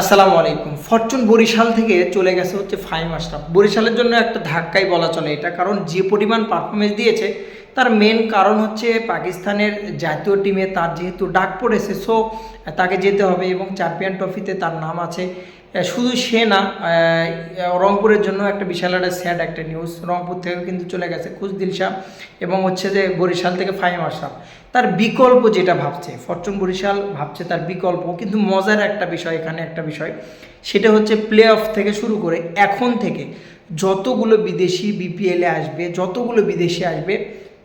আসসালামু আলাইকুম। ফরচুন বরিশাল থেকে চলে গেছে হচ্ছে ফাইম আশরাফ বরিশালের জন্য একটা ধাক্কাই বলা চলে এটা, কারণ যে পরিমাণ পারফরমেন্স দিয়েছে তার মেন কারণ হচ্ছে পাকিস্তানের জাতীয় টিমে তার যেহেতু ডাক পড়েছে সো তাকে যেতে হবে এবং চ্যাম্পিয়ন ট্রফিতে তার নাম আছে। শুধু সে না রংপুরের জন্য একটা বিশাল একটা স্যাড একটা নিউজ রংপুর থেকে কিন্তু চলে গেছে খুশদিল শাহ এবং হচ্ছে যে বরিশাল থেকে ফাহিম আশরাফ। তার বিকল্প যেটা ভাবছে, ফরচুন বরিশাল ভাবছে তার বিকল্প, কিন্তু মজার একটা বিষয়, এখানে একটা বিষয়, সেটা হচ্ছে প্লে অফ থেকে শুরু করে এখন থেকে যতগুলো বিদেশি বিপিএলে আসবে, যতগুলো বিদেশি আসবে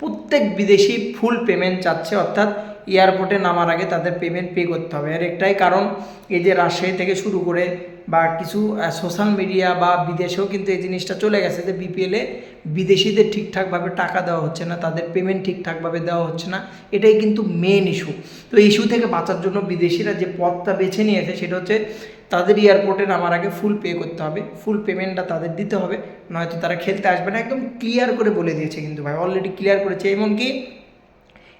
প্রত্যেক বিদেশি ফুল পেমেন্ট চাচ্ছে, অর্থাৎ এয়ারপোর্টে নামার আগে তাদের পেমেন্ট পে করতে হবে। আর একটাই কারণ, এই যে রাজশাহী থেকে শুরু করে বা কিছু সোশ্যাল মিডিয়া বা বিদেশেও কিন্তু এই জিনিসটা চলে গেছে যে বিপিএলে বিদেশিদের ঠিকঠাকভাবে টাকা দেওয়া হচ্ছে না, তাদের পেমেন্ট ঠিকঠাকভাবে দেওয়া হচ্ছে না। এটাই কিন্তু মেন ইস্যু তো ইস্যু থেকে বাঁচার জন্য বিদেশিরা যে পথটা বেছে নিয়েছে, সেটা হচ্ছে তাদের এয়ারপোর্টে নামার আগে ফুল পে করতে হবে। ফুল পেমেন্টটা তাদের দিতে হবে। নয়তো তারা খেলতে আসবে না। একদম ক্লিয়ার করে বলে দিয়েছে কিন্তু ভাই। অলরেডি ক্লিয়ার করেছে। এমনকি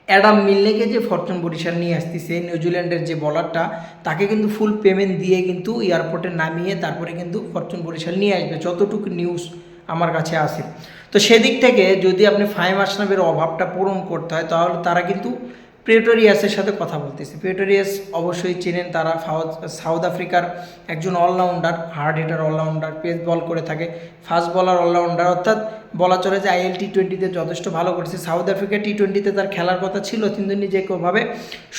অ্যাডাম মিলনেকে যে ফরচুন বরিশাল নিয়ে আসতেছে নিউজিল্যান্ডের যে বলারটা তাকে কিন্তু ফুল পেমেন্ট দিয়ে কিন্তু এয়ারপোর্টে নামিয়ে তারপরে কিন্তু ফরচুন বরিশাল নিয়ে আসবে। যতটুকু নিউজ আমার কাছে আসে তো সেদিক থেকে যদি আপনি ফাইম আশরাফের অভাবটা পূরণ করতে হয়, তাহলে তারা কিন্তু প্রেটোরিয়াসের সাথে কথা বলতেছি। প্রিটোরিয়াস অবশ্যই চেনেন তারা সাউথ আফ্রিকার একজন allrounder hard hitter allrounder pace ball করে থাকে। ফাস্ট বলার অলরাউন্ডার অর্থাৎ বলা চলে যে আইএল টি টোয়েন্টিতে যথেষ্ট ভালো করেছে। সাউথ আফ্রিকা টি টোয়েন্টিতে তার খেলার কথা ছিল, কিন্তু নিজেকে ওভাবে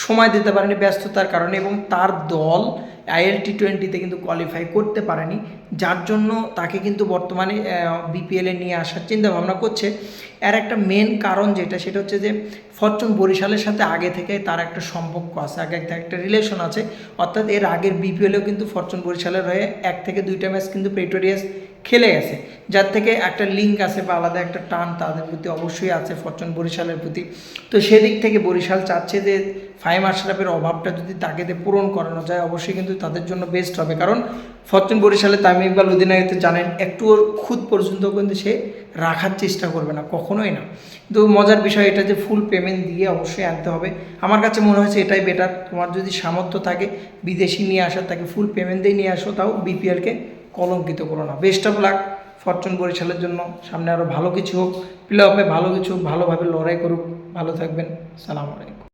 সময় দিতে পারেনি ব্যস্ততার কারণে এবং তার দল আইএল টি টোয়েন্টিতে কিন্তু কোয়ালিফাই করতে পারেনি। যার জন্য তাকে কিন্তু বর্তমানে বিপিএলে নিয়ে আসার চিন্তা ভাবনা করছে। এর একটা মেন কারণ যেটা, সেটা হচ্ছে যে ফরচুন বরিশালের সাথে আগে থেকে তার একটা সম্পর্ক আছে, আগে একটা একটা রিলেশন আছে। অর্থাৎ এর আগের বিপিএলেও কিন্তু ফরচুন বরিশালের হয়ে এক থেকে দুইটা ম্যাচ কিন্তু প্রেটোরিয়াস খেলে গেছে। যার থেকে একটা লিঙ্ক আছে বা আলাদা একটা টান তাদের প্রতি অবশ্যই আছে, ফরচুন বরিশালের প্রতি। তো সেদিক থেকে বরিশাল চাচ্ছে যে ফাইম আশরাফের অভাবটা যদি তাকে দিয়ে পূরণ করানো যায়, অবশ্যই কিন্তু তাদের জন্য বেস্ট হবে। কারণ ফরচুন বরিশালে তামিম ইকবাল অধিনায়কতে জানেন, একটু ওর খুদ পর্যন্ত কিন্তু সে রাখার চেষ্টা করবে না, কখনোই না। কিন্তু মজার বিষয় এটা যে ফুল পেমেন্ট দিয়ে অবশ্যই আনতে হবে। আমার কাছে মনে হয়েছে এটাই বেটার তোমার যদি সামর্থ্য থাকে, বিদেশি নিয়ে আসা তাকে ফুল পেমেন্ট দিয়ে নিয়ে আসো, তাও বিপিএলকে কলঙ্কিত করো না। বেস্ট অফ লাক ফরচুন বরিশালের জন্য। সামনে আরও ভালো কিছু হোক। প্লে অফে ভালো কিছু হোক, ভালোভাবে লড়াই করুক। ভালো থাকবেন। সালাম আলাইকুম।